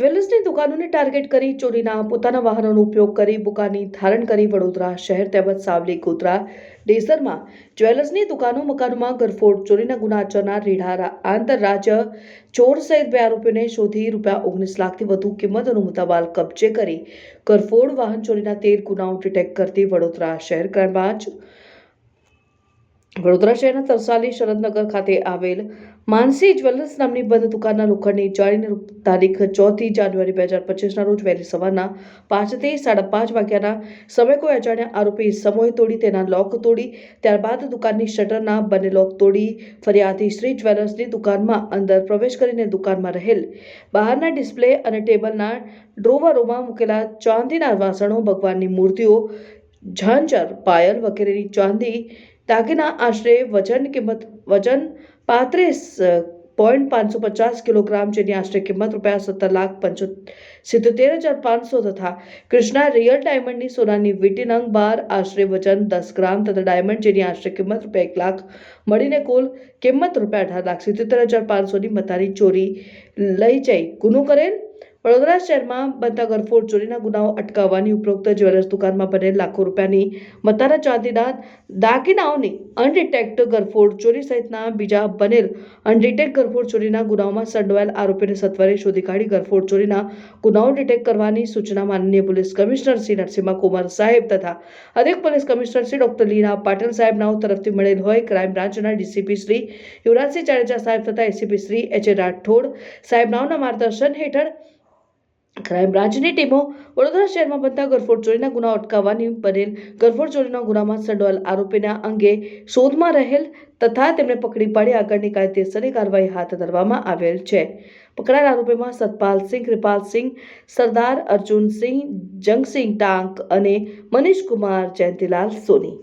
જ્વેલર્સની દુકાનોને target કરી ચોરીના પોતાના વાહનોનો ઉપયોગ કરી બુકાની ધારણ કરી વડોદરા શહેર તેમજ સાવલી, ગોધરા ડેસરમાં જ્વેલર્સની દુકાનો, મકાનોમાં ગરફોડ ચોરીના ગુના આચરનાર રેઢા આંતરરાજ્ય ચોર સહિત બે આરોપીઓને શોધી રૂપિયા ઓગણીસ લાખથી વધુ કિંમતનો મુદ્દામાલ કબજે કરી ગરફોડ વાહન ચોરીના તેર ગુનાઓ ડિટેક્ટ કરતી વડોદરા શહેર બ્રાન્ચ વડોદરા શહેરના તરસાલી શરદનગર ખાતે આવેલ માનસી જ્વેલર્સ નામની બંધ દુકાનના લોખંડની જાળીને તારીખ ચોથી જાન્યુઆરી બે હજાર પચીસના રોજ વહેલી સવારના પાંચથી સાડા પાંચ વાગ્યાના સમય કોઈ અજાણ્યા આરોપી સમોય તોડી તેના લોક તોડી, ત્યારબાદ દુકાનની શટરના બંને લોક તોડી, ફરિયાદી શ્રી જ્વેલર્સની દુકાનમાં અંદર પ્રવેશ કરીને દુકાનમાં રહેલ. બહારના ડિસ્પ્લે અને ટેબલના ડ્રોવરોમાં મૂકેલા ચાંદીના વાસણો, ભગવાનની મૂર્તિઓ, ઝાંઝર, પાયલ વગેરેની ચાંદી દાગીના આશરે વજન કિંમત, વજન પાંત્રીસ પોઈન્ટ પાંચસો પચાસ કિલોગ્રામ, જેની આશરે કિંમત રૂપિયા સત્તર લાખ પંચો સિત્તોતેર હજાર પાંચસો તથા કૃષ્ણા રિયલ ડાયમંડની સોનાની વીટી નંગ બાર, આશરે વજન દસ ગ્રામ તથા ડાયમંડ, જેની આશરે કિંમત રૂપિયા એક લાખ મળીને કુલ કિંમત રૂપિયા અઢાર લાખ સિત્તોતેર હજાર પાંચસોની મતાની ચોરી લઈ જઈ. ગુનો કરેલ વડોદરા શહેરમાં બનતા ગરફોડ ચોરીના ગુનાઓ અટકાવવાની ઉપરોક્ત જ્વેલર્સ દુકાનમાં બનેલ લાખો રૂપિયાની મતારા ચાંદીના દાગીનાઓની અનડિટેક્ટ ગરફોડ ચોરી સહિતના બીજા બનેલ અનડિટેક્ટ ગરફોડ ચોરીના ગુનાઓમાં સંડવાયેલ આરોપીને સત્વરે શોધી કાઢી ગરફોડ ચોરીના ગુનાઓ ડિટેક્ટ કરવાની સૂચના માનનીય પોલીસ કમિશનર શ્રી નરસિંહ કુમાર સાહેબ તથા અધિક police commissioner Shri doctor Leena Patil સાહેબનાઓ તરફથી મળેલ હોય. ક્રાઇમ બ્રાન્ચના ડીસીપી શ્રી યુવરાજસિંહ જાડેજા સાહેબ તથા ACP Shri H A Rathod સાહેબનાઓના માર્ગદર્શન હેઠળ ક્રાઇમ બ્રાન્ચની ટીમો વડોદરા શહેરમાં બનતા ગરફોડ ચોરીના ગુનાઓ અટકાવવાની બનેલ ગરફોડ ચોરીના ગુનામાં સંડોવાયેલ આરોપીના અંગે શોધમાં રહેલ તથા તેમને પકડી પાડી આગળની કાયદેસરની કાર્યવાહી હાથ ધરવામાં આવેલ છે. પકડાયેલ આરોપીમાં સતપાલસિંહ કૃપાલસિંહ સરદાર અર્જુનસિંહ જંગસિંહ ટાંક અને મનીષ કુમાર જયંતિલાલ સોની.